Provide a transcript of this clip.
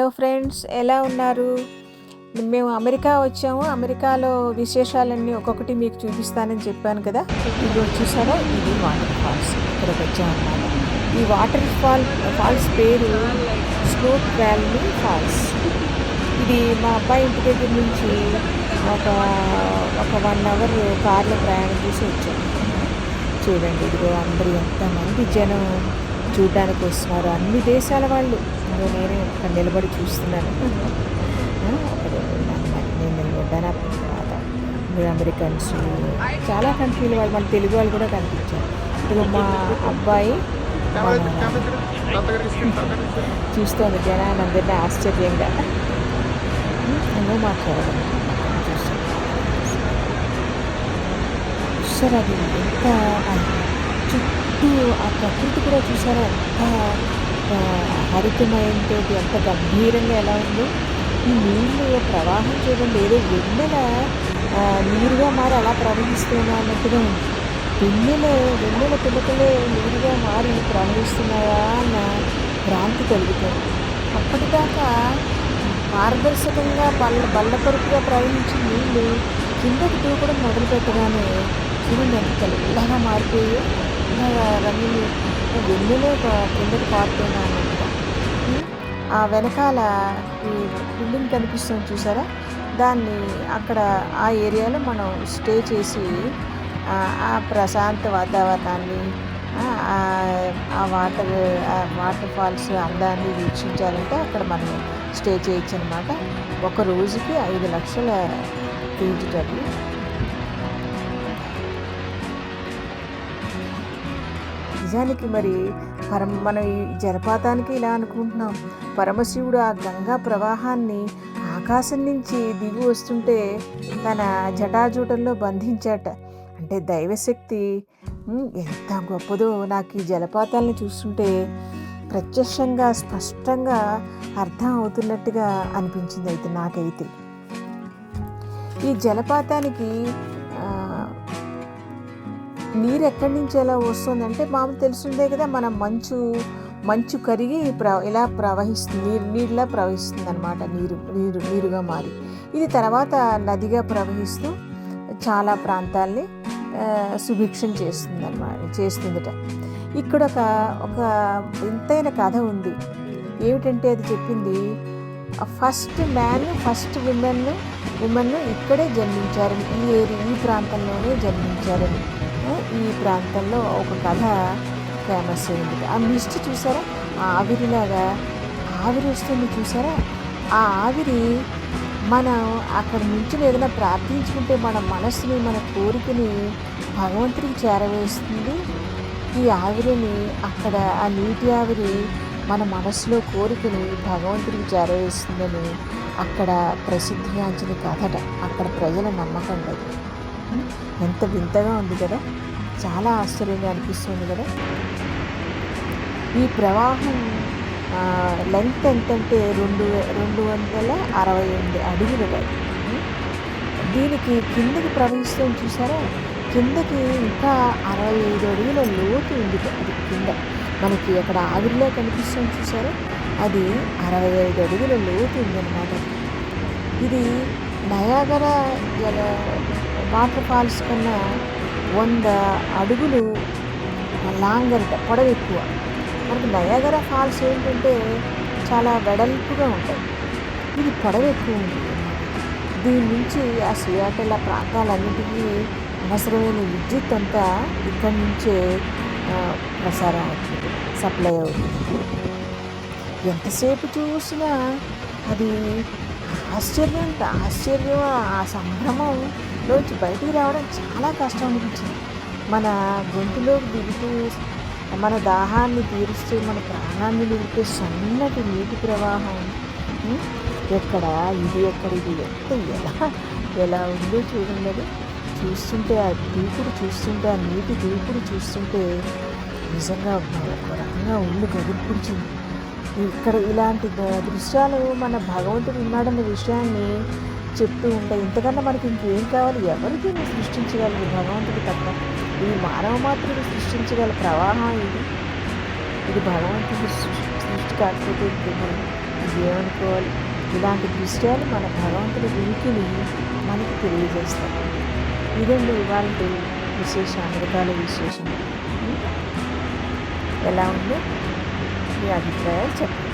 Hello friends ఎలా ఉన్నారు? మేము అమెరికా వచ్చాము. అమెరికాలో విశేషాలన్నీ ఒక్కొక్కటి మీకు చూపిస్తానని చెప్పాను కదా. ఇది చూసారా? ఇది వాటర్ ఫాల్స్ ఇక్కడికి వచ్చామన్నమాట. ఈ వాటర్ ఫాల్ ఫాల్స్ పేరు స్నోట్ వ్యాలీ ఫాల్స్ ఇది మా అబ్బాయి ఇంటి దగ్గర నుంచి ఒక ఒక వన్ అవర్ కార్లో ప్రయాణం చేసి వచ్చాము చూడండి ఇదిగో అందరూ ఎంతమంది జనం చూడడానికి వస్తున్నారు అన్ని దేశాల వాళ్ళు. ఇదిగో నేనే అక్కడ నిలబడి చూస్తున్నాను. నేను నిలబడ్డాను. అప్పుడు తర్వాత మీరు అమెరికన్స్ చాలా కంట్రీల వాళ్ళు మన తెలుగు వాళ్ళు కూడా కనిపించారు. ఇదిగో మా అబ్బాయి చూస్తోంది జనాన్ని అందరినీ ఆశ్చర్యంగా. ఎన్నో మాట్లాడడం. చూసారు అది ఎంత చుట్టూ ఆ ప్రకృతి కూడా చూసారా? ఎంత హరితమయంతో ఎంత గంభీరంగా ఎలా ఉందో ఈ నీళ్ళు ప్రవాహం చూడండి ఏదో వెన్నెల నీరుగా మారి అలా ప్రవహిస్తున్నా అన్నట్టుగా ఉంది. వెన్నెల వెన్నెల పిల్లకలే నీరుగా మారి ప్రవహిస్తున్నాయా అన్న భ్రాంతి కలుగుతుంది అప్పటిదాకా పారదర్శకంగా బల్ల బల్లపరుపుగా ప్రవహించిన నీళ్ళు కిందకి దూకడం మొదలు పెట్టగానే చూడండి ఎంత తెల్లగా మారిపోయి రంగులు వెన్నెలే ఒక కిందకి పారుతున్నాను ఆ వెనకాల ఈ బిల్డింగ్ కనిపిస్తుంది చూసారా? దాన్ని అక్కడ ఆ ఏరియాలో మనం స్టే చేసి ఆ, ప్రశాంత వాతావరణాన్ని ఆ, వాటర్ ఆ వాటర్ ఫాల్స్ అందాన్ని వీక్షించాలంటే అక్కడ మనం స్టే చేయొచ్చు అనమాట ఒక రోజుకి ఐదు లక్షల ఫీజు డబ్బులు నిజానికి మరి పరమ మనం ఈ జలపాతానికి ఇలా అనుకుంటున్నాం. పరమశివుడు ఆ గంగా ప్రవాహాన్ని ఆకాశం నుంచి దిగి వస్తుంటే తన జటాజూటల్లో బంధించాట. అంటే దైవశక్తి ఎంత గొప్పదో నాకు ఈ జలపాతాలను చూస్తుంటే ప్రత్యక్షంగా స్పష్టంగా అర్థం అవుతున్నట్టుగా అనిపించింది అయితే నాకైతే. ఈ జలపాతానికి నీరు ఎక్కడి నుంచి ఎలా వస్తుందంటే మామూలు తెలుసుందే కదా మన మంచు మంచు కరిగి ప్ర ఇలా ప్రవహిస్తుంది నీరు నీరులా ప్రవహిస్తుంది అనమాట నీరు నీరు నీరుగా మారి. ఇది తర్వాత నదిగా ప్రవహిస్తూ చాలా ప్రాంతాల్ని సుభిక్షం చేస్తుంది అనమాట చేస్తుందిట. ఇక్కడ ఒక ఒక వింతైన కథ ఉంది. ఏమిటంటే అది చెప్పింది first man first women women ఇక్కడే జన్మించారని ఈ ఏరియా ఈ ప్రాంతంలోనే జన్మించారని. ఈ ప్రాంతంలో ఒక కథ ఫేమస్ అయింది. ఆ మిస్ట్ చూసారా? ఆ ఆవిరిలాగా ఆవిరి వస్తుంది చూసారా? ఆ ఆవిరి మనం అక్కడ నుంచి ఏదైనా ప్రార్థించుకుంటే మన మనసుని మన కోరికని భగవంతుడికి చేరవేస్తుంది. ఈ ఆవిరిని అక్కడ ఆ నీటి ఆవిరి మన మనసులో కోరికని భగవంతుడికి చేరవేస్తుందని అక్కడ ప్రసిద్ధిగాంచిన కథట. అక్కడ ప్రజల నమ్మకం అది. ఎంత వింతగా ఉంది కదా. చాలా ఆశ్చర్యంగా అనిపిస్తుంది కదా. ఈ ప్రవాహం లెంగ్త్ ఎంతంటే రెండు రెండు వందల అరవై ఎనిమిది అడుగులు కదా. దీనికి కిందకి ప్రవహిస్తుంది చూసారా? కిందకి ఇంకా అరవై ఐదు అడుగుల లోతు ఉంది అది కింద. మనకి అక్కడ ఆవిరిలో కనిపిస్తుంది చూసారా? అది అరవై ఐదు అడుగుల లోతు ఉందన్నమాట. ఇది నయాగర జల వాటర్ ఫాల్స్ కన్నా వంద అడుగులు లాంగర్ పొడవు ఎక్కువ. మనకి నయాగర ఫాల్స్ ఏంటంటే చాలా వెడల్పుగా ఉంటాయి. ఇది పొడవు ఎక్కువ ఉంది. దీని నుంచి ఆ సియాటల్ ఆ ప్రాంతాలన్నిటికీ అవసరమైన విద్యుత్ అంతా ఇక్కడి నుంచే ప్రసారం అవుతుంది సప్లై అవుతుంది. ఎంతసేపు చూసినా అది ఆశ్చర్యం ఆశ్చర్యం. ఆ సంభ్రమంలోంచి బయటికి రావడం చాలా కష్టం అనిపించింది. మన గొంతులోకి దిగుతూ మన దాహాన్ని తీరుస్తూ మన ప్రాణాన్ని నిలిపే సన్నటి నీటి ప్రవాహం ఎక్కడ ఇది ఎక్కడ ఇది ఎంత ఎలా ఎలా ఉందో చూడండి. చూస్తుంటే ఆ దూకుడు చూస్తుంటే ఆ నీటి దూకుడు చూస్తుంటే నిజంగా ఒక రకంగా ఒళ్ళు గగుర్పుడిచింది ఇక్కడ ఇలాంటి దృశ్యాలు మన భగవంతుడు ఉన్నాడన్న విషయాన్ని చెప్తూ ఉంటాయి ఇంతకన్నా మనకి ఇంకేం కావాలి? ఎవరు సృష్టించగలరు భగవంతుడు తప్ప? ఇది మానవ మాత్రుడు సృష్టించగల ప్రవాహం ఇది. ఇది భగవంతుడి సృష్టి కాకపోతే ఇంకేమీ ఏమనుకోవాలి ఇలాంటి దృశ్యాలు మన భగవంతుడి ఉనికిని మనకి తెలియజేస్తాయి. ఇదండి ఇవాళ విశేషం అమెరికాలో విశేషం. ఎలా ఉంది? Yeah, he said.